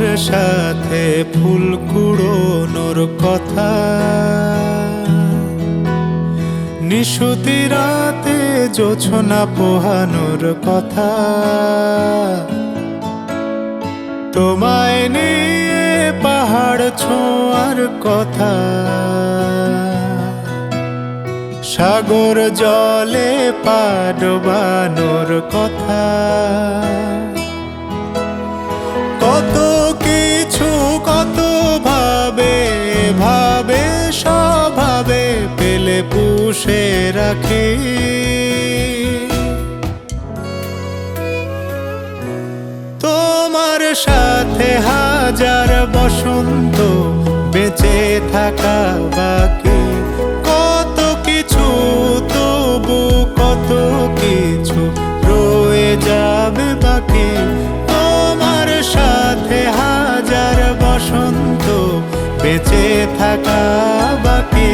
সাথে ফুল কুড়োনোর কথা। নিশুতি রাতে জোছনা পোহানোর কথা। তোমায় নিয়ে পাহাড় ছোঁয়ার কথা। সাগর জলে পা ডোবানোর কথা। পুষে রাখি। তোমার সাথে হাজার বসন্ত বেঁচে থাকা বাকি। কত কিছু, তবু কত কিছু রয়ে যাবে বাকি। তোমার সাথে হাজার বসন্ত বেঁচে থাকা বাকি।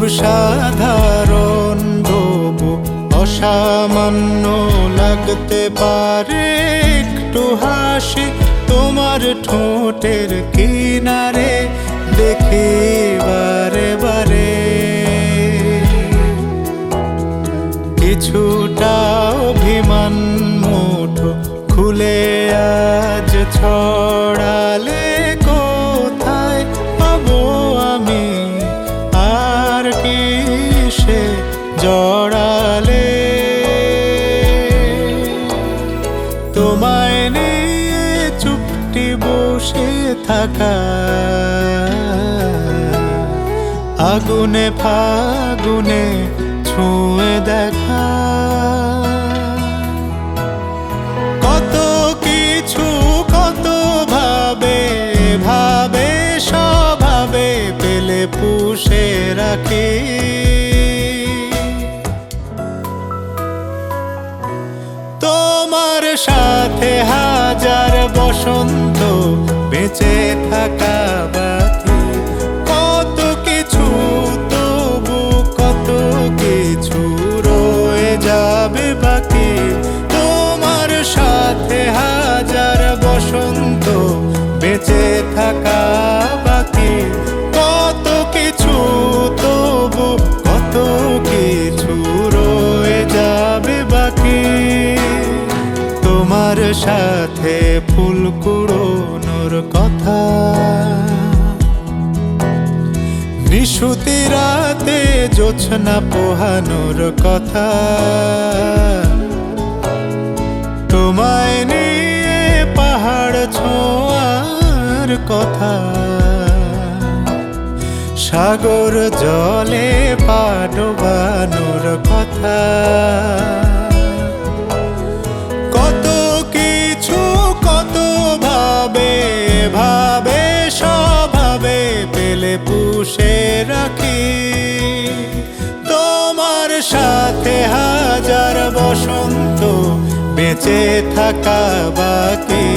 খুব সাধারণ তবু অসামান্য লাগতে পারে। একটু হাসি তোমার ঠোঁটের কিনারে, দেখি বারে বারে। কিছুটা অভিমান মুঠো খুলে আজ ছড়ালে থাকা। আগুনে ফাগুনে ছুঁয়ে দেখা। কত কিছু কত ভাবে ভাবে, স্বভাবে পেলে পুষে রাখি। তোমার সাথে হাজার বসন্ত বেঁচে থাকা বাকি। কত কিছু, তবু কত কিছু রয়ে যাবে বাকি। তোমার সাথে হাজার বসন্ত বেঁচে থাকা সাথে ফুল কুড়োনোর কথা। নিশুতি রাতে জোছনা পোহানোর কথা। তোমায় নিয়ে পাহাড় ছোঁয়ার কথা। সাগর জলে পা ডোবানোর কথা। পুষে রাখি। তোমার সাথে হাজার বসন্ত বেঁচে থাকা বাকি।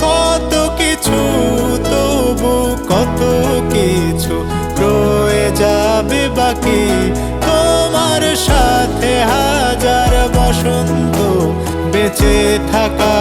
কত কিছু, তবু কত কিছু রয়ে যাবে বাকি। তোমার সাথে হাজার বসন্ত বেঁচে থাকা